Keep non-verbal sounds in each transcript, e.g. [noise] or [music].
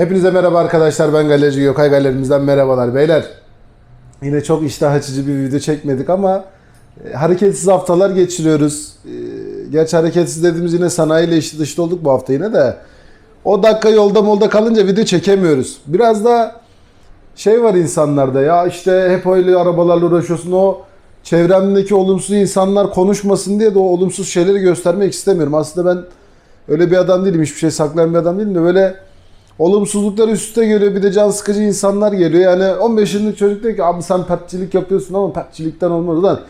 Hepinize merhaba arkadaşlar. Ben galerici Gökay Galerimizden merhabalar beyler. Yine çok iştah açıcı bir video çekmedik ama e, hareketsiz haftalar geçiriyoruz. E, Gerçi hareketsiz dediğimiz yine sanayiyle işi dışta olduk bu hafta yine de. O dakika yolda molda kalınca video çekemiyoruz. Biraz da şey var insanlarda ya işte hep öyle arabalarla uğraşıyorsun o çevremdeki olumsuz insanlar konuşmasın diye de o olumsuz şeyleri göstermek istemiyorum. Aslında ben öyle bir adam değilim. Hiçbir şey saklayan bir adam değilim de böyle olumsuzluklar üst üste geliyor. Bir de can sıkıcı insanlar geliyor. Yani 15 yıllık çocuk diyor ki abi sen pertçilik yapıyorsun ama pertçilikten olmaz lan.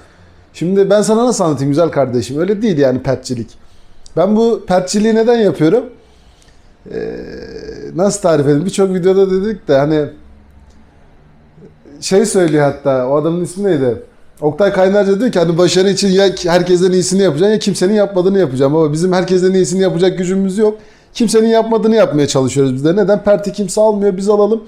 Şimdi ben sana nasıl anlatayım güzel kardeşim? Öyle değil yani pertçilik. Ben bu pertçiliği neden yapıyorum? Ee, nasıl tarif edeyim? Birçok videoda dedik de hani şey söylüyor hatta o adamın ismi neydi? Oktay Kaynarca diyor ki hani başarı için ya herkesten iyisini yapacaksın ya kimsenin yapmadığını yapacağım. Ama bizim herkesten iyisini yapacak gücümüz yok. Kimsenin yapmadığını yapmaya çalışıyoruz biz de. Neden? Perti kimse almıyor biz alalım.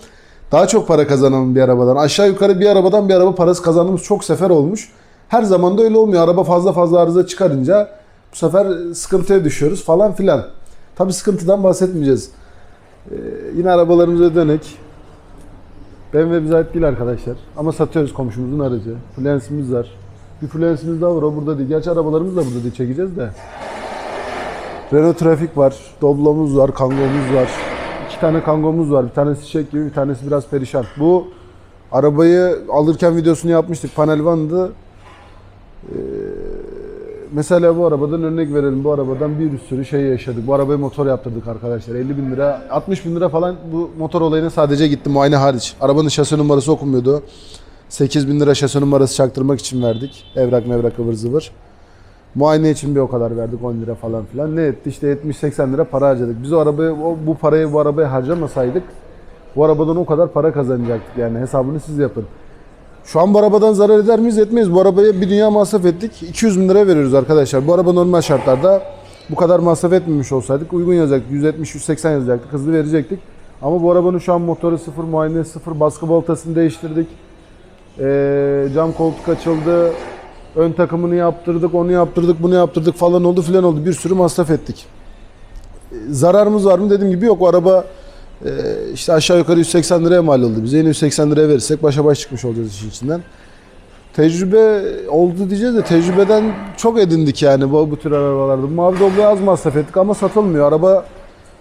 Daha çok para kazanalım bir arabadan. Aşağı yukarı bir arabadan bir araba parası kazandığımız çok sefer olmuş. Her zaman da öyle olmuyor. Araba fazla fazla arıza çıkarınca bu sefer sıkıntıya düşüyoruz falan filan. Tabi sıkıntıdan bahsetmeyeceğiz. Ee, yine arabalarımıza dönek. BMW bize ait değil arkadaşlar. Ama satıyoruz komşumuzun aracı. Fluence'imiz var. Bir Fluence'imiz daha var o burada değil. Gerçi arabalarımız da burada değil çekeceğiz de. Renault Trafik var. Doblo'muz var. Kango'muz var. İki tane Kango'muz var. Bir tanesi çiçek gibi bir tanesi biraz perişan. Bu arabayı alırken videosunu yapmıştık. Panel vandı. Ee, mesela bu arabadan örnek verelim. Bu arabadan bir sürü şey yaşadık. Bu arabayı motor yaptırdık arkadaşlar. 50 bin lira, 60 bin lira falan bu motor olayına sadece gitti muayene hariç. Arabanın şase numarası okunmuyordu. 8 bin lira şase numarası çaktırmak için verdik. Evrak mevrak ıvır zıvır. Muayene için bir o kadar verdik 10 lira falan filan. Ne etti işte 70-80 lira para harcadık. Biz o arabayı, o, bu parayı bu arabaya harcamasaydık bu arabadan o kadar para kazanacaktık yani hesabını siz yapın. Şu an bu arabadan zarar eder miyiz etmeyiz. Bu arabaya bir dünya masraf ettik. 200 bin lira veriyoruz arkadaşlar. Bu araba normal şartlarda bu kadar masraf etmemiş olsaydık uygun yazacaktık. 170-180 yazacaktık. Hızlı verecektik. Ama bu arabanın şu an motoru sıfır, muayene sıfır, baskı baltasını değiştirdik. Ee, cam koltuk açıldı. Ön takımını yaptırdık, onu yaptırdık, bunu yaptırdık falan oldu filan oldu. Bir sürü masraf ettik. Ee, Zararımız var mı dediğim gibi yok. O araba e, işte aşağı yukarı 180 liraya mal oldu. Bize yine 180 liraya verirsek başa baş çıkmış olacağız işin içinden. Tecrübe oldu diyeceğiz de tecrübeden çok edindik yani bu, bu tür arabalarda. Mavi Doblo'ya az masraf ettik ama satılmıyor. Araba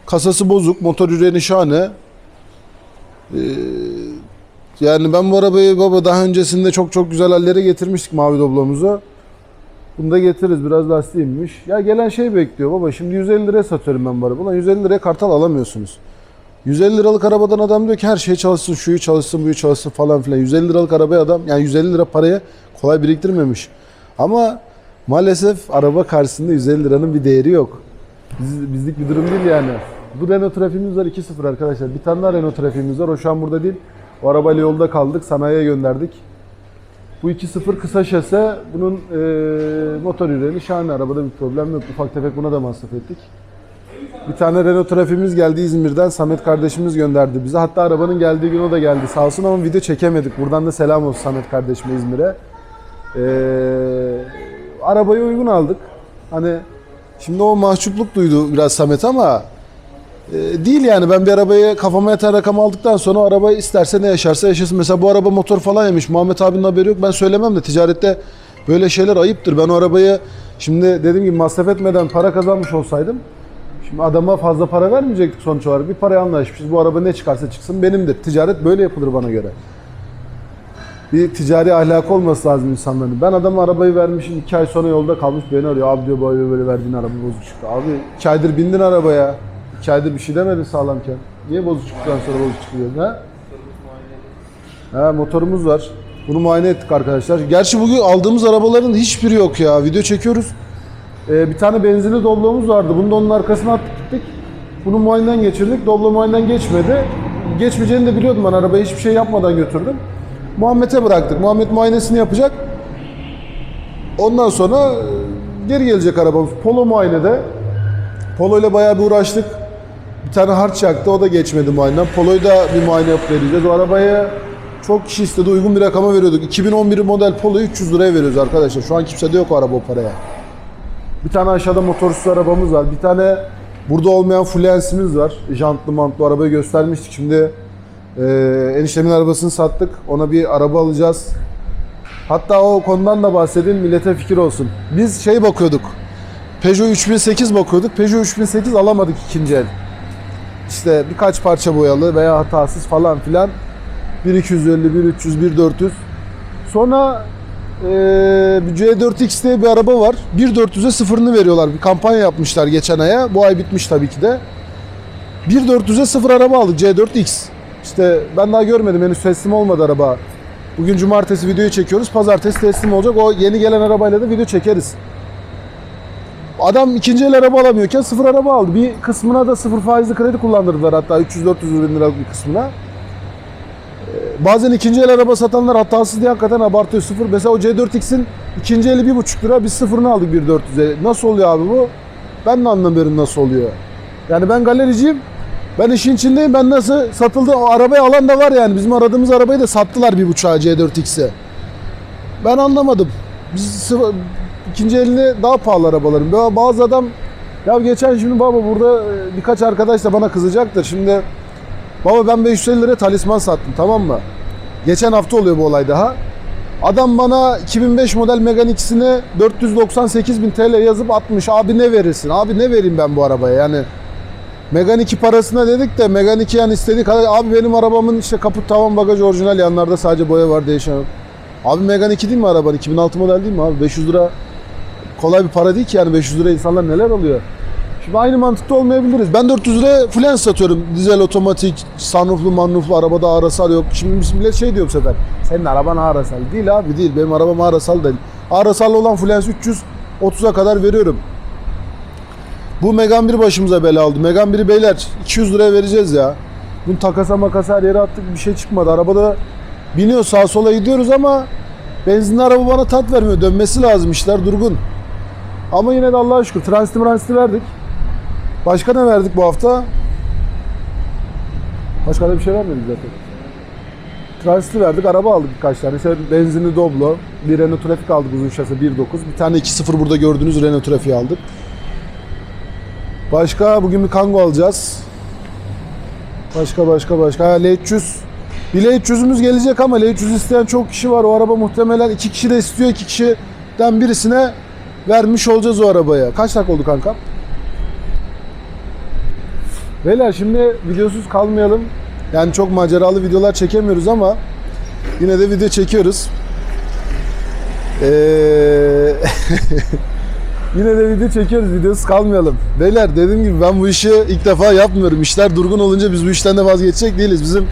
kasası bozuk, motor yüreğini şahane. Ee, yani ben bu arabayı baba daha öncesinde çok çok güzel hallere getirmiştik Mavi Doblo'muzu. Bunu da getiririz. Biraz lastiğiymiş. Ya gelen şey bekliyor baba. Şimdi 150 liraya satıyorum ben bu arabayı. Ulan 150 liraya kartal alamıyorsunuz. 150 liralık arabadan adam diyor ki her şey çalışsın, şuyu çalışsın, buyu çalışsın falan filan. 150 liralık arabaya adam yani 150 lira paraya kolay biriktirmemiş. Ama maalesef araba karşısında 150 liranın bir değeri yok. Biz, bizlik bir durum değil yani. Bu Renault trafiğimiz var 2.0 arkadaşlar. Bir tane daha Renault trafiğimiz var. O şu an burada değil. O arabayla yolda kaldık. Sanayiye gönderdik. Bu 2.0 kısa şase. Bunun eee motor yüreğini şahane. Arabada bir problem yok. Ufak tefek buna da masraf ettik. Bir tane Renault trafiğimiz geldi İzmir'den. Samet kardeşimiz gönderdi bize. Hatta arabanın geldiği gün o da geldi. Sağ olsun ama video çekemedik. Buradan da selam olsun Samet kardeşime İzmir'e. Ee, arabayı uygun aldık. Hani şimdi o mahcupluk duydu biraz Samet ama e, değil yani. Ben bir arabayı kafama yatan rakam aldıktan sonra o arabayı isterse ne yaşarsa yaşasın. Mesela bu araba motor falan yemiş. Muhammed abinin haberi yok. Ben söylemem de ticarette böyle şeyler ayıptır. Ben o arabayı şimdi dediğim gibi masraf etmeden para kazanmış olsaydım Şimdi adama fazla para vermeyecektik sonuç olarak. Bir paraya anlaşmışız. Bu araba ne çıkarsa çıksın benimdir. Ticaret böyle yapılır bana göre. Bir ticari ahlak olması lazım insanların. Ben adama arabayı vermişim. iki ay sonra yolda kalmış beni arıyor. Abi diyor böyle böyle verdiğin araba bozuk çıktı. Abi iki aydır bindin arabaya. Aydır bir şey demedin sağlamken. Niye bozuk çıktıktan sonra bozuk çıkıyor? Ha? Ha motorumuz var. Bunu muayene ettik arkadaşlar. Gerçi bugün aldığımız arabaların hiçbiri yok ya. Video çekiyoruz. Ee, bir tane benzinli Doblo'muz vardı. Bunu da onun arkasına attık gittik. Bunu muayeneden geçirdik. Doblo muayeneden geçmedi. Geçmeyeceğini de biliyordum ben. Arabayı hiçbir şey yapmadan götürdüm. Muhammed'e bıraktık. Muhammed muayenesini yapacak. Ondan sonra geri gelecek arabamız. Polo muayenede. Polo ile bayağı bir uğraştık. Bir tane harç yaktı. O da geçmedi muayeneden. Polo'yu da bir muayene yapıp vereceğiz. O arabayı çok kişi istedi. Uygun bir rakama veriyorduk. 2011 model Polo'yu 300 liraya veriyoruz arkadaşlar. Şu an kimsede yok o araba o paraya. Bir tane aşağıda motorsuz arabamız var. Bir tane Burada olmayan Fluence'imiz var. Jantlı mantlı arabayı göstermiştik. Şimdi e, eniştemin arabasını sattık. Ona bir araba alacağız. Hatta o konudan da bahsedeyim millete fikir olsun. Biz şey bakıyorduk. Peugeot 3008 bakıyorduk. Peugeot 3008 alamadık ikinci el. İşte birkaç parça boyalı veya hatasız falan filan. 1250, 1300, 1400. Sonra bir C4X diye bir araba var. 1400'e sıfırını veriyorlar. Bir kampanya yapmışlar geçen aya. Bu ay bitmiş tabii ki de. 1400'e sıfır araba aldık C4X. İşte ben daha görmedim henüz teslim olmadı araba. Bugün cumartesi videoyu çekiyoruz. Pazartesi teslim olacak. O yeni gelen arabayla da video çekeriz. Adam ikinci el araba alamıyorken sıfır araba aldı. Bir kısmına da sıfır faizli kredi kullandırdılar hatta 300-400 bin liralık bir kısmına. Ee, Bazen ikinci el araba satanlar hatasız diye hakikaten abartıyor sıfır. Mesela o C4X'in ikinci eli 1,5 lira biz sıfırını aldık 1.400'e. Nasıl oluyor abi bu? Ben de anlamıyorum nasıl oluyor. Yani ben galericiyim. Ben işin içindeyim. Ben nasıl satıldı o arabayı alan da var yani. Bizim aradığımız arabayı da sattılar 1.5'a C4X'e. Ben anlamadım. Biz sıfır, ikinci eline daha pahalı arabaların. Böyle Bazı adam ya geçen şimdi baba burada e, birkaç arkadaş da bana kızacaktır. Şimdi baba ben 550 liraya talisman sattım tamam mı? Geçen hafta oluyor bu olay daha. Adam bana 2005 model Megane X'ine 498 bin TL yazıp atmış. Abi ne verirsin? Abi ne vereyim ben bu arabaya? Yani Megane 2 parasına dedik de Megane 2 yani istediği kadar abi benim arabamın işte kaput tavan bagaj orijinal yanlarda sadece boya var değişen. Abi Megane 2 değil mi araban? 2006 model değil mi abi? 500 lira kolay bir para değil ki yani 500 lira insanlar neler alıyor. Şimdi aynı mantıkta olmayabiliriz. Ben 400 liraya fluence satıyorum. Dizel otomatik, sunrooflu manrooflu arabada ağrasal yok. Şimdi millet şey diyor bu sefer. Senin araban ağrasal. Değil abi değil. Benim arabam ağrasal değil. Ağrasallı olan fluence 330'a kadar veriyorum. Bu Megan 1 başımıza bela aldı. Megan 1'i beyler 200 liraya vereceğiz ya. Bunu takasa makasa her yere attık bir şey çıkmadı. Arabada biniyor sağa sola gidiyoruz ama benzinli araba bana tat vermiyor. Dönmesi lazım işler durgun. Ama yine de Allah'a şükür transiti transiti verdik. Başka ne verdik bu hafta? Başka da bir şey vermedik zaten. Transiti verdik, araba aldık birkaç tane. İşte benzinli Doblo, bir Renault Traffic aldık uzun şase 1.9. Bir tane 2.0 burada gördüğünüz Renault Traffic aldık. Başka bugün bir Kangoo alacağız. Başka başka başka. Ha, L300. Bir L300'ümüz gelecek ama L300 isteyen çok kişi var. O araba muhtemelen iki kişi de istiyor. iki kişiden birisine vermiş olacağız o arabaya. Kaç dakika oldu kankam? Beyler şimdi videosuz kalmayalım. Yani çok maceralı videolar çekemiyoruz ama yine de video çekiyoruz. Ee, [laughs] yine de video çekiyoruz. Videosuz kalmayalım. Beyler dediğim gibi ben bu işi ilk defa yapmıyorum. İşler durgun olunca biz bu işten de vazgeçecek değiliz. Bizim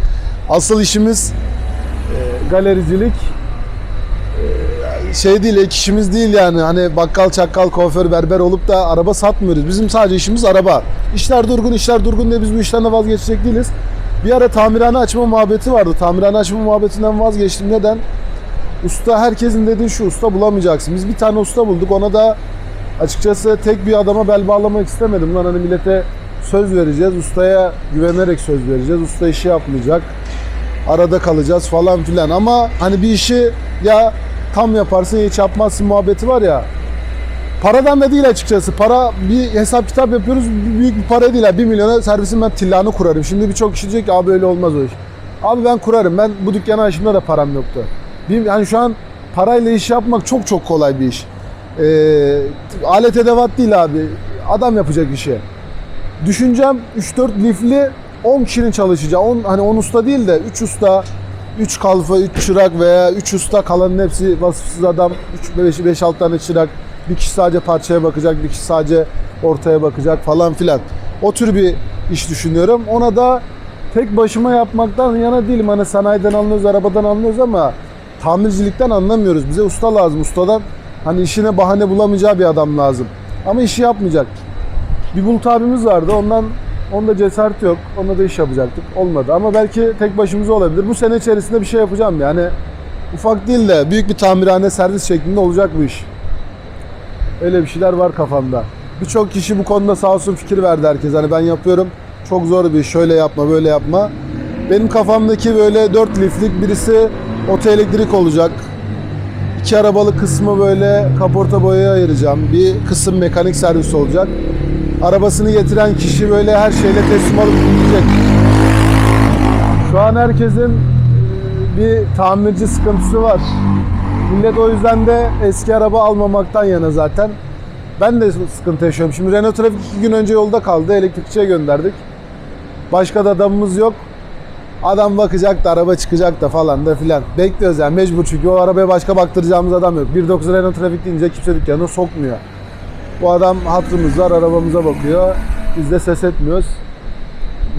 asıl işimiz e, galericilik. Şey değil, ek işimiz değil yani. Hani bakkal, çakkal, kuaför, berber olup da araba satmıyoruz. Bizim sadece işimiz araba. İşler durgun, işler durgun diye biz bu işten de vazgeçecek değiliz. Bir ara tamirhane açma muhabbeti vardı. Tamirhane açma muhabbetinden vazgeçtim. Neden? Usta herkesin dediği şu usta bulamayacaksın. Biz bir tane usta bulduk. Ona da açıkçası tek bir adama bel bağlamak istemedim. Lan hani millete söz vereceğiz. Ustaya güvenerek söz vereceğiz. Usta işi yapmayacak. Arada kalacağız falan filan. Ama hani bir işi ya tam yaparsın ya hiç yapmazsın muhabbeti var ya. Paradan da değil açıkçası. Para bir hesap kitap yapıyoruz. Büyük bir para değil. 1 milyona servisin ben tillanı kurarım. Şimdi birçok kişi diyecek ki abi öyle olmaz o iş. Abi ben kurarım. Ben bu dükkanı açtığımda da param yoktu. Bir, hani şu an parayla iş yapmak çok çok kolay bir iş. Ee, alet edevat değil abi. Adam yapacak işi. Düşüncem 3-4 lifli 10 kişinin çalışacağı. 10, hani 10 usta değil de 3 usta, 3 kalfa, 3 çırak veya 3 usta kalanın hepsi vasıfsız adam. 5-6 tane çırak. Bir kişi sadece parçaya bakacak, bir kişi sadece ortaya bakacak falan filan. O tür bir iş düşünüyorum. Ona da tek başıma yapmaktan yana değilim. Hani sanayiden anlıyoruz, arabadan anlıyoruz ama tamircilikten anlamıyoruz. Bize usta lazım. Ustadan hani işine bahane bulamayacağı bir adam lazım. Ama işi yapmayacak. Bir Bulut abimiz vardı. Ondan onda cesaret yok. Onunla da iş yapacaktık. Olmadı. Ama belki tek başımıza olabilir. Bu sene içerisinde bir şey yapacağım. Yani ufak değil de büyük bir tamirhane servis şeklinde olacak bu iş. Öyle bir şeyler var kafamda. Birçok kişi bu konuda sağ olsun fikir verdi herkes. Hani ben yapıyorum. Çok zor bir iş. Şöyle yapma, böyle yapma. Benim kafamdaki böyle dört liflik birisi oto elektrik olacak. İki arabalı kısmı böyle kaporta boyaya ayıracağım. Bir kısım mekanik servis olacak. Arabasını getiren kişi böyle her şeyle teslim alıp gidecek. Şu an herkesin e, bir tamirci sıkıntısı var. Millet o yüzden de eski araba almamaktan yana zaten. Ben de sıkıntı yaşıyorum. Şimdi Renault Trafik iki gün önce yolda kaldı. Elektrikçiye gönderdik. Başka da adamımız yok. Adam bakacak da araba çıkacak da falan da filan. Bekliyoruz yani mecbur çünkü o arabaya başka baktıracağımız adam yok. 1.9 Renault Trafik deyince kimse dükkanına sokmuyor. Bu adam hatırımız var arabamıza bakıyor. Biz de ses etmiyoruz.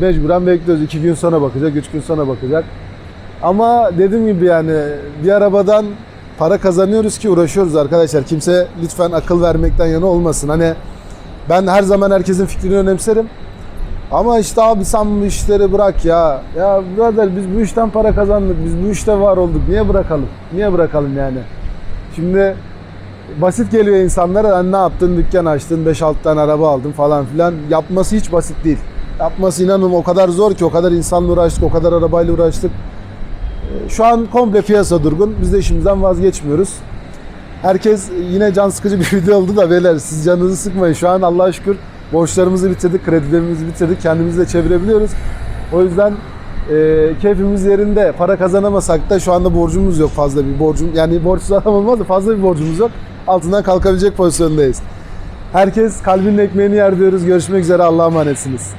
Mecburen bekliyoruz. 2 gün sonra bakacak, 3 gün sonra bakacak. Ama dediğim gibi yani bir arabadan para kazanıyoruz ki uğraşıyoruz arkadaşlar. Kimse lütfen akıl vermekten yana olmasın. Hani ben her zaman herkesin fikrini önemserim. Ama işte abi sen bu işleri bırak ya. Ya brother biz bu işten para kazandık. Biz bu işte var olduk. Niye bırakalım? Niye bırakalım yani? Şimdi basit geliyor insanlara. "Lan ne yaptın? Dükkan açtın. 5-6 tane araba aldın falan filan. Yapması hiç basit değil. Yapması inanın o kadar zor ki. O kadar insanla uğraştık. O kadar arabayla uğraştık. Ee, Şu an komple piyasa durgun. Biz de işimizden vazgeçmiyoruz. Herkes yine can sıkıcı bir [laughs] video oldu da beyler siz canınızı sıkmayın. Şu an Allah'a şükür borçlarımızı bitirdik, kredilerimizi bitirdik. Kendimizi de çevirebiliyoruz. O yüzden e, keyfimiz yerinde. Para kazanamasak da şu anda borcumuz yok fazla bir borcum. Yani borçsuz adam olmaz da fazla bir borcumuz yok. Altından kalkabilecek pozisyondayız. Herkes kalbinin ekmeğini yer diyoruz. Görüşmek üzere Allah'a emanetsiniz.